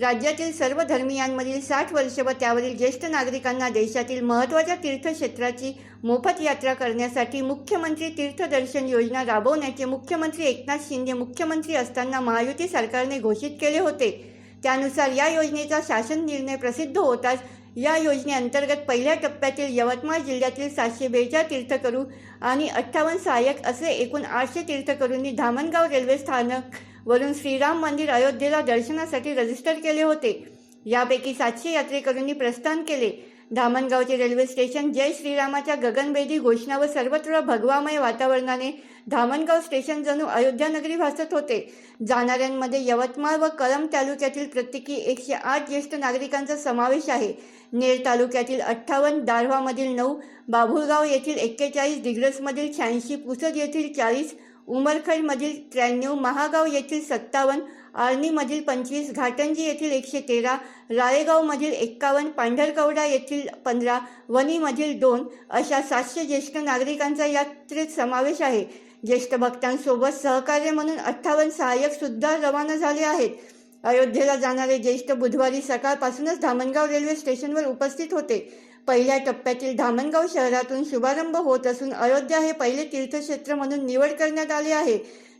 राज्यातील सर्व धर्मियांमधील साठ वर्ष व त्यावरील ज्येष्ठ नागरिकांना देशातील महत्त्वाच्या तीर्थक्षेत्राची मोफत यात्रा करण्यासाठी मुख्यमंत्री तीर्थदर्शन योजना राबवण्याचे मुख्यमंत्री एकनाथ शिंदे मुख्यमंत्री असताना महायुती सरकारने घोषित केले होते. त्यानुसार या योजनेचा शासन निर्णय प्रसिद्ध होताच या योजनेअंतर्गत पहिल्या टप्प्यातील यवतमाळ जिल्ह्यातील सातशे बेचाळ तीर्थकरू आणि अठ्ठावन्न सहाय्यक असे एकूण आठशे तीर्थकरूंनी धामणगाव रेल्वे स्थानक वरून श्रीराम मंदिर अयोध्येला दर्शनासाठी रजिस्टर केले होते. यापैकी सातशे यात्रेकरूंनी प्रस्थान केले. धामणगावचे रेल्वे स्टेशन जय श्रीरामाच्या गगनभेदी घोषणा व सर्वत्र भगवामय वातावरणाने धामणगाव स्टेशन जणू अयोध्यानगरी भासत होते. जाणाऱ्यांमध्ये यवतमाळ व कळंब तालुक्यातील प्रत्येकी एकशे आठ ज्येष्ठ नागरिकांचा समावेश आहे. नेर तालुक्यातील अठ्ठावन्न दारव्हामधील नऊ बाभुळगाव येथील एक्केचाळीस दिग्रसमधील शहाऐंशी पुसद येथील चाळीस उमरखेडमधील त्र्याण्णव महागाव येथील सत्तावन्न आर्णीमधील पंचवीस घाटंजी येथील एकशे तेरा राळेगावमधील एक्कावन्न पांढरकवडा येथील पंधरा वणीमधील दोन अशा सातशे ज्येष्ठ नागरिकांचा यात्रेत समावेश आहे. ज्येष्ठ भक्तांसोबत सहकार्य म्हणून अठ्ठावन्न सहाय्यकसुद्धा रवाना झाले आहेत. अयोध्येला जाणारे ज्येष्ठ बुधवारी सकाळपासूनच धामणगाव रेल्वे स्टेशनवर उपस्थित होते. पहिल्या टप्प्यातील धामणगाव शहरातून शुभारंभ होत असून अयोध्या हे पहिले तीर्थक्षेत्र म्हणून निवड करण्यात आले आहे.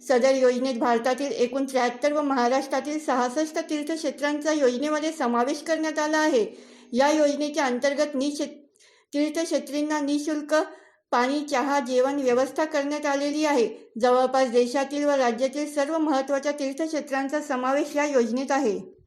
सदर योजनेत भारतातील एकूण त्र्याहत्तर व महाराष्ट्रातील सहासष्ट तीर्थक्षेत्रांचा योजनेमध्ये समावेश करण्यात आला आहे. या योजनेच्या अंतर्गत निशे तीर्थक्षेत्रींना निशुल्क पाणी चहा जेवण व्यवस्था करण्यात आलेली आहे. जवळपास देशातील व राज्यातील सर्व महत्त्वाच्या तीर्थक्षेत्रांचा समावेश या योजनेत आहे.